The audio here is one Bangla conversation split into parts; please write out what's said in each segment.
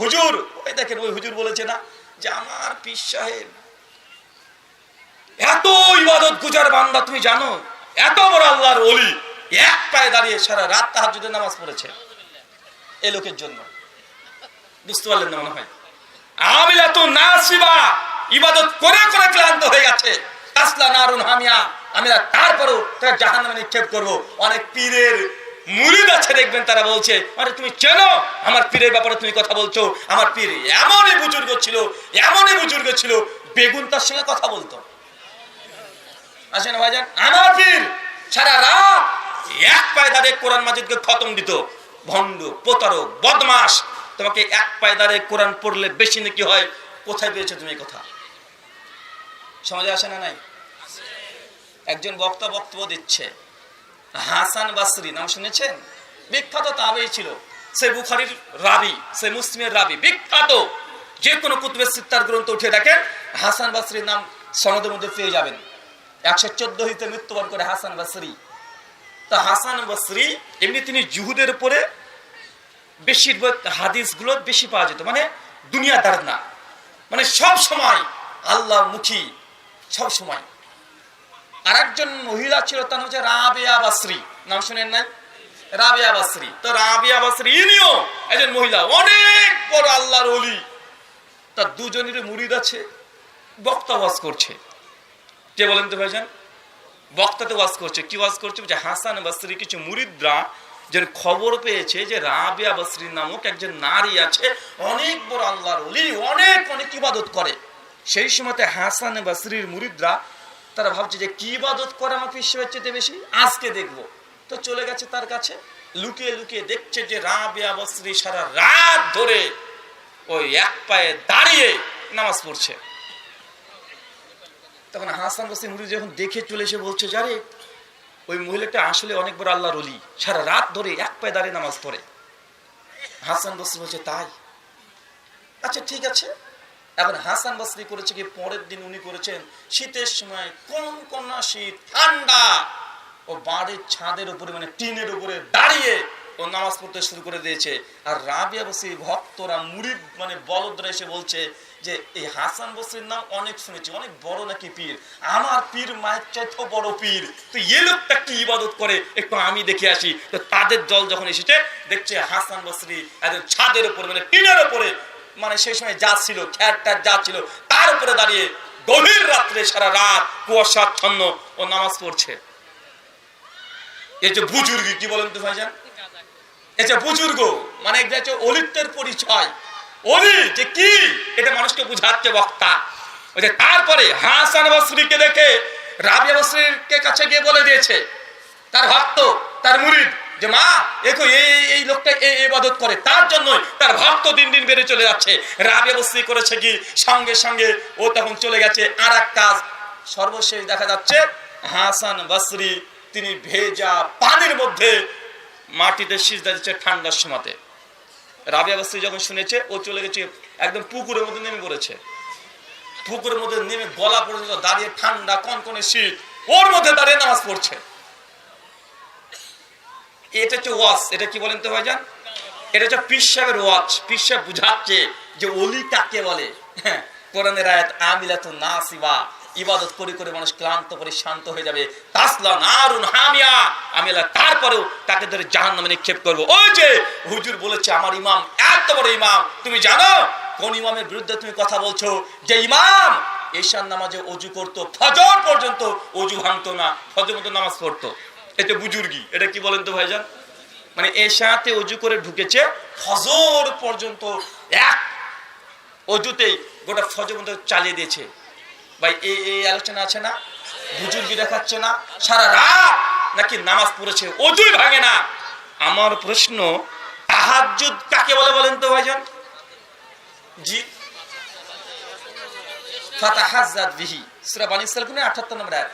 হুজুর, ওই দেখেন, ওই হুজুর বলেছে না যে আমার পীর সাহেব, এত ইবাদত গুজার বান্দা তুমি জানো? এত বড় আল্লাহর অলি এক পায়ে দাঁড়িয়ে সারা রাত তাহাজ্জুদের নামাজ পড়েছে এ লোকের জন্য। বুঝতে পারলেন না মনে হয়? আমিলা তো নাসিবা, ইবাদত করে করে ক্লান্ত হয়ে গেছে। তাসলা নারুন হামিয়া, আমরা তারপরও তার জাহান্নামে নিক্ষেপ করব। অনেক পীরের মুরিদ আছে দেখবেন তারা বলছে, আরে তুমি চেনো? আমার পীরের ব্যাপারে তুমি কথা বলছো। আমার পীর এমনই বুজুর্গ ছিল, এমনই বুজুর্গ ছিল, বেগুন তার সঙ্গে কথা বলতো। আসেন ভাইজান, আমার পীর সারা রাত এক পায়ে দাঁড়িয়ে কোরআন মাজিদকে খতম দিত। ভণ্ড, প্রতারক বদমাস তোমাকে এক পায়ে দাঁড়িয়ে কোরআন পড়লে বেশি নাকি হয়? কোথায় পেয়েছ তুমি কথা? সমাজে আসে না নাই? একজন বক্তা বক্তব্য দিচ্ছে। হাসান বাসরি, নাম শুনেছেন? বিখ্যাত তাবেই ছিল। সে বুখারির রাবি, সে মুসলিমের রাবি, বিখ্যাত। যে কোনো কুতুবের সিত্তার গ্রন্থ উঠে দেখেন, হাসান বাসরির নাম সনদের মধ্যে পেয়ে যাবেন। একশো চোদ্দ হিতে মৃত্যুবরণ করে হাসান বাসরি। তা হাসান বাসরি, এমনি তিনি জুহুদের উপরে বেশিরভাগ হাদিসগুলো বেশি পাওয়া যেত। মানে দুনিয়াদার না মানে সব সময় আল্লাহ মুখী, সব সময়। আর একজন মহিলা ছিল, তার হচ্ছে রাবেয়া বাসরি। নাম শুনেন নাই? রাবেয়া বাসরি। তো রাবেয়া বাসরি, ইনিও একজন মহিলা, অনেক বড় আল্লাহর অলি তার দুজনের মুরিদ আছে, বক্তা ওয়াজ করছে। কে বলেন তো ভাইজান? বক্তাতে ওয়াজ করছে। কি ওয়াজ করছে? যে হাসান বাসরি কিছু মুরিদরা যে খবর পেয়েছে যে রাবিয়া বাসরি নামক একজন নারী আছে, অনেক বড় আল্লাহর অলি অনেক অনেক ইবাদত করে। সেই সময়তে হাসান বাসরির মুরিদরা তারা ভাবছে যে কি ইবাদত করে আমার পিসের চেয়ে বেশি? আজকে দেখব। তো চলে গেছে তার কাছে, লুকিয়ে লুকিয়ে দেখছে যে রাবিয়া বাসরি সারা রাত ধরে ওই এক পায়ে দাঁড়িয়ে নামাজ পড়ছে। তখন হাসান বসরি মুড়ি যখন দেখে চলে এসে বলছে যারে ওই মহিলাটা আসলে অনেক বড় আল্লাহর অলি সারা রাত ধরে এক পায়ে দাঁড়িয়ে নামাজ পড়ে। হাসান বসরি বলছে, তাই? আচ্ছা ঠিক আছে। এখন হাসান বসরি করেছে কি, পরের দিন উনি করেছেন শীতের সময় কোন কন্যা শীত, ঠান্ডা। ও বাড়ির ছাদের উপরে মানে টিনের উপরে দাঁড়িয়ে ও নামাজ পড়তে শুরু করে দিয়েছে। আর রাবিয়া বসি ভক্তরা, মুরিদ মানে বলদরা এসে বলছে যে, এই হাসান বসরির নাম অনেক শুনেছি, অনেক বড় নাকি পীর? আমার পীর মায়ের চাইতেও বড় পীর। তো এ লোকটা কি ইবাদত করে? একটু আমি দেখে আসি। তো তাদের দল যখন এসেছে, দেখছে হাসান বসরি একদম ছাদের উপরে মানে টিনের উপরে মানে সেই সময় যা ছিল খ্যারটার যা ছিল, তার উপরে দাঁড়িয়ে গভীর রাত্রে সারা রাত কুয়াশাচ্ছন্ন ও নামাজ পড়ছে। এই যে বুজুর্গি, কি বলেন তো ভাইজান? এই মানে এটা হচ্ছে অলিত্বের পরিচয়। অলি যে কি? এটা মানুষকে বুঝাচ্ছে বক্তা। ওই যে তারপরে হাসান বসরিকে দেখে রাবিয়া বসরিকে কাছে গিয়ে বলে দিয়েছে, তার ভক্ত, তার মুরিদ। যে মা দেখো এই, এই- লোকটা এই ইবাদত করে। তার জন্যই তার ভক্ত দিন দিন বেড়ে চলে যাচ্ছে। রাবিয়া বসরি করেছে কি? সঙ্গে সঙ্গে ও তখন চলে গেছে। আর কাজ, সর্বশেষ দেখা যাচ্ছে, হাসান বসরি, তিনি ভেজা পানির মধ্যে মাটিতে সিজদা দিচ্ছে ঠান্ডার সময়তে। রাবিয়া বস্তি যখন শুনেছে, ও চলে গেছে একদম পুকুরের মধ্যে নেমে পড়েছে। পুকুরের মধ্যে নেমে গলা পর্যন্ত দাঁড়িয়ে ঠান্ডা কনকনে শীত, ওর মধ্যে দাঁড়িয়ে নামাজ পড়ছে। এটা হচ্ছে ওয়াজ, এটা কি বলেন তো ভাইজান? এটা হচ্ছে পীর সাহেবের ওয়াজ। পীর সাহেব বুঝাচ্ছে যে অলি কাকে বলে? হ্যাঁ কোরআনের আয়াত আমিলাতু নাসিবা, ইবাদত করে করে মানুষ ক্লান্ত করে শান্ত হয়ে যাবে। তাসলা নারুন হামিয়া, আমিলা, তারপরেও তাকে ধরে জাহান্নামে নিক্ষেপ করব। ওই যে হুজুর বলেছে, আমার ইমাম, এত বড় ইমাম, তুমি জানো? কোন ইমামের বিরুদ্ধে তুমি কথা বলছো? যে ইমাম ঈশান নামাজে অজু করতো, ফজর পর্যন্ত অজু ভাঙতো না, ফজর মতো নামাজ পড়তো। এটা বুজুর্গি, এটা কি বলেন তো ভাইজান? মানে এশাতে অজু করে ঢুকেছে, ফজর পর্যন্ত এক অজুতেই গোটা ফজর পর্যন্ত চালিয়ে দিয়েছে। ভাই এই এই আলোচনা আছে না? বুজুর্গি দেখাচ্ছে না? সারা রাত নাকি নামাজ পড়েছে, অজুই ভাঙে না। আমার প্রশ্ন, তাহাজ্জুদ কাকে বলে বলেন তো ভাইজান? জি। ফাতাহাজ্জাদ বিহি, সূরা বানী ইসরাঈল কোনে 78 নম্বর আয়াত।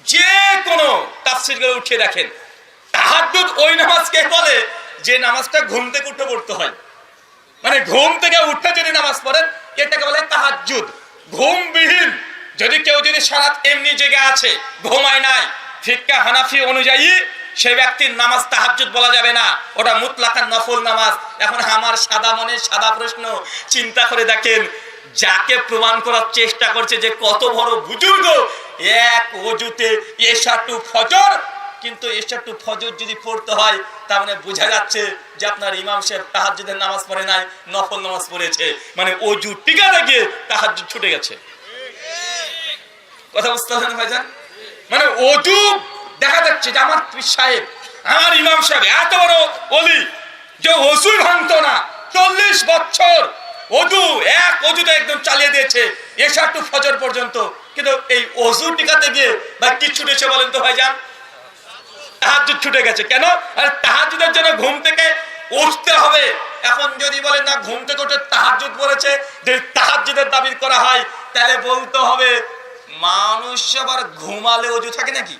যে কোন তাফসীরগুলো উঠিয়ে দেখেন। তাহাজ্জুদ ওই নামাজকে বলে যে নামাজটা ঘুম থেকে উঠে পড়তে হয়। মানে ঘুম থেকে উঠে যদি নামাজ পড়েন, এটাকে বলে তাহাজ্জুদ। ঘুমবিহীন। যদি কেউ যদি সারাত এমনি জেগে আছে, ঘুমায় নাই, ফিক্কা হানাফি অনুযায়ী সেই ব্যক্তির নামাজ তাহাজ্জুদ বলা যাবে না। ওটা মুতলাকান নফল নামাজ। এখন আমার সাদা মনে সাদা প্রশ্ন, চিন্তা করে দেখেন, যাকে প্রমাণ করার চেষ্টা করছে যে কত বড় বুজুর্গ এক অজুতে এশা টু ফজর, কিন্তু এশা টু ফজর যদি পড়তে হয়, তার মানে বোঝা যাচ্ছে যে আপনার ইমাম সাহেব তাহাজ্জুদের নামাজ পড়ে নাই, নফল নামাজ পড়েছে। মানে অজু টিকাতে গিয়ে তাহাজ্জুদ ছুটে গেছে। কথা বুঝতে পারছেন ভাইজান? মানে অজু দেখা যাচ্ছে যে আমার সাহেব, আমার ইমাম সাহেব এত বড় অলি যে অজুই ভাঙতো না। চল্লিশ বছর অজু, এক অজুতে একদম চালিয়ে দিয়েছে এসা টু ফজর পর্যন্ত। কিন্তু এই অজু টিকাতে গিয়ে বা কি ছুটেছে বলেন তো ভাইজান? তাহাজুদ ছুটে গেছে। কেন? আর তাহাজুদের জন্য ঘুম থেকে উঠতে হবে। এখন যদি বলেন, না, ঘুম থেকে উঠে তাহাজুদ যে তাহাজুদের দাবি করা হয়, তাহলে বলতে হবে, মানুষ আবার ঘুমালে অজু থাকে নাকি?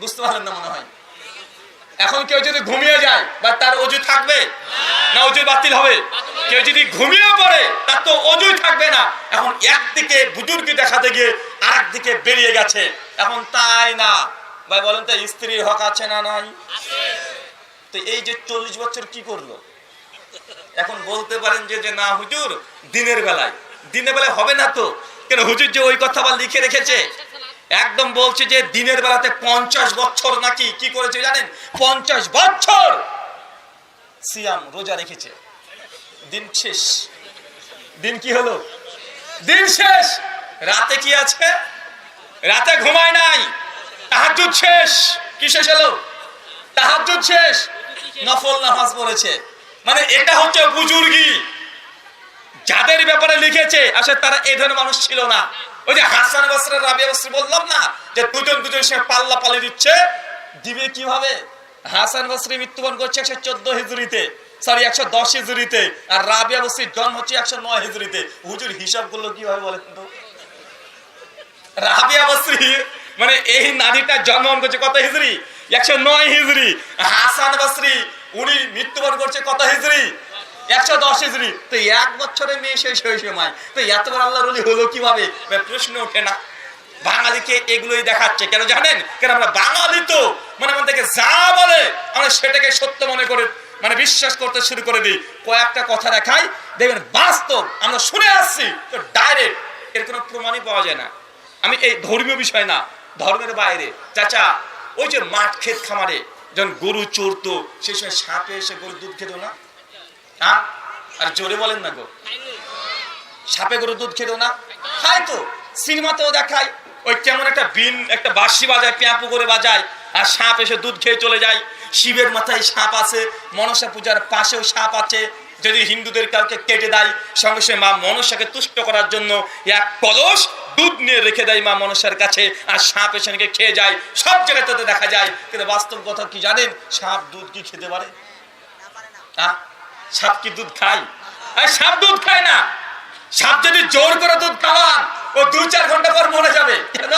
বুঝতে পারলেন না মনে হয়? এখন কেউ যদি ঘুমিয়ে যায়, বা তার অজু থাকবে, না, অজু বাতিল হবে, কেউ যদি ঘুমিয়ে পড়ে তো অজুই থাকবে না। এখন একদিকে বুজুর্গ দেখাতে গিয়ে আর একদিকে বেরিয়ে গেছে। এখন তাই না? ভাই, বলেন তো, স্ত্রীর হক আছে না নাই? তো এই যে চল্লিশ বছর কি করল? এখন বলতে পারেন যে যে না, হুজুর, দিনের বেলায়। দিনের বেলায় হবে না তো? কেন হুজুর যে ওই কথা আবার লিখে রেখেছে? একদম বলছে যে, দিনের বেলাতে পঞ্চাশ বছর নাকি কি করেছে জানেন? পঞ্চাশ বছর সিয়াম রোজা রেখেছে। দিন শেষ। দিন কি হলো? দিন শেষ। রাতে কি আছে? রাতে ঘুমায় নাই। তাহাজুদ শেষ। কি শেষ হলো? তাহাজুদ শেষ। নফল নামাজ পড়েছে। মানে এটা হচ্ছে বুজুর্গি। যাদের ব্যাপারে লিখেছে, আসলে তারা এই ধরনের মানুষ ছিল না। ওই যে হাসান বসরের রাবিয়া বসরি বললাম না, যে দুজন দুজন সে পাল্লা পালি দিচ্ছে। দিবে কীভাবে? হাসান বসরি মৃত্যুবরণ করছে একশো চোদ্দ হিজুরিতে সরি একশো দশ হিজুরিতে আর রাবিয়া বসরির জন্ম হচ্ছে একশো নয় হিজুরিতে হুজুর হিসাব করল কীভাবে বলেন তো? রাবিয়া বসরি মানে এই নারীটা জন্মগ্রহণ করছে কত হিজরি একশো নয় হিজরি হাসান বসরি উনি মৃত্যুবরণ করছে কত হিজরি একশো দশ হিজরি তো এক বছরে মেয়ে শেষ ওই সময়। তো এতবার আল্লাহ রলি হলো কীভাবে? প্রশ্ন ওঠে না। বাঙালিকে এগুলোই দেখাচ্ছে। কেন জানেন? কেন আমরা বাঙালি তো? মানে আমাদের থেকে যা বলে, আমরা সেটাকে সত্য মনে করে। মানে বিশ্বাস করতে শুরু করে দিই। কয়েকটা কথা দেখাই। দেখবেন বাস্তব, আমরা শুনে আসছি, তো ডাইরেক্ট এর কোনো প্রমাণই পাওয়া যায় না। আমি এই ধর্মীয় বিষয় না, ধর্মের বাইরে। চাচা, ওই যে মাঠ ক্ষেত খামারে যখন গরু চড়তো, সেই সময় সাপে এসে গরু দুধ খেত না? হ্যাঁ? আর জোরে বলেন না গো। সাপে গরু দুধ খেত না? খায় তো। সিনেমাতেও দেখায়, ওই কেমন একটা বিন, একটা বাঁশি বাজায় পেঁপু করে বাজায়, আর সাপ এসে দুধ খেয়ে চলে যায়। শিবের মাথায় সাপ আছে, মনসা পূজার পাশেও সাপ আছে। যদি হিন্দুদের কাউকে কেটে দেয়, সঙ্গে সঙ্গে মা মনসাকে তুষ্ট করার জন্য এক কলস দুধ নিয়ে রেখে দেয় মা মনসার কাছে। আর সাপ এসে খেয়ে যায়, সব জায়গাতে দেখা যায়। কিন্তু বাস্তব কথা কি জানেন? সাপ দুধ কি খেতে পারে? সাপ কি দুধ খায়? সাপ দুধ খায় না। সাপ যদি জোর করে দুধ খাওয়ান ও দু চার ঘণ্টা পর মরে যাবে। কেন?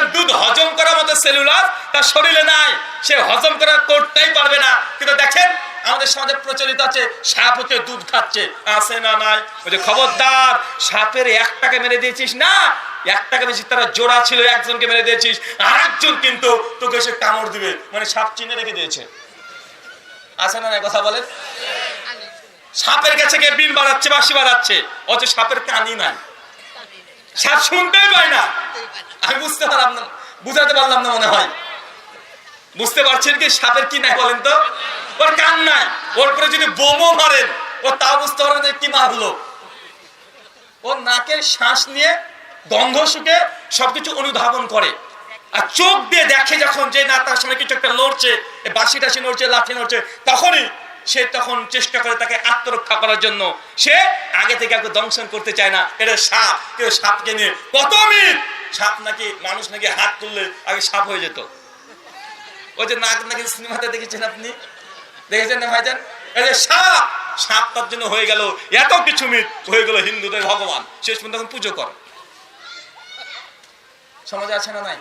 দুধ হজম করার মতো সেলুলার তার শরীরে নাই। সে হজম করা করতেই পারবে না। কিন্তু দেখেন আমাদের সমাজে প্রচলিত আছে সাপ হচ্ছে দুধ খাচ্ছে। আছে না নাই? ওই যে খবরদার সাপের একটাকে মেরে দিয়েছিস না? একটাকে বেশি তারা জোড়া ছিল একজনকে মেরে দিয়েছিস। আরেকজন কিন্তু তোকে সে কামড় দিবে। মানে সাপ চিনে রেখে দিয়েছে। আছে না নাই কথা বলেন? সাপের কাছে গিয়ে বিন বাড়াচ্ছে বাসি বাড়াচ্ছে অথচ সাপের কানই নাই। সাপ শুনতেই পায় না। আমি বুঝতে পারলাম না, বুঝাতে পারলাম না মনে হয়। বুঝতে পারছেন কি সাপের কি নাই বলেন তো? ওর কান নাই। ওর পরে যদি বোমও মারেন, ও তাও বুঝতে পারবেন যে কি মারলো। ওর নাকের শ্বাস নিয়ে গন্ধ শুকে সবকিছু অনুধাবন করে। আর চোখ দিয়ে দেখে যখন যে না, তার সামনে কিছু একটা লড়ছে বাসি টাসি নড়ছে, লাঠি নড়ছে, তখনই সে তখন চেষ্টা করে তাকে আত্মরক্ষা করার জন্য। সে আগে থেকে কাউকে দংশন করতে চায় না। এটা সাপ। কেউ সাপকে নিয়ে, কত মিনিট? সাপ নাকি, মানুষ নাকি হাত তুললে আগে সাপ হয়ে যেত। ওই যে নাক নাকি সিনেমাতে দেখেছেন আপনি? দেখেছেন না ভাইজান? এই সাপ! সাপ তার জন্য হয়ে গেল এত কিছু মিট হয়ে গেল হিন্দুদের ভগবান। শেষ পর্যন্ত পুজো করে। সমাজে আছে না নাই?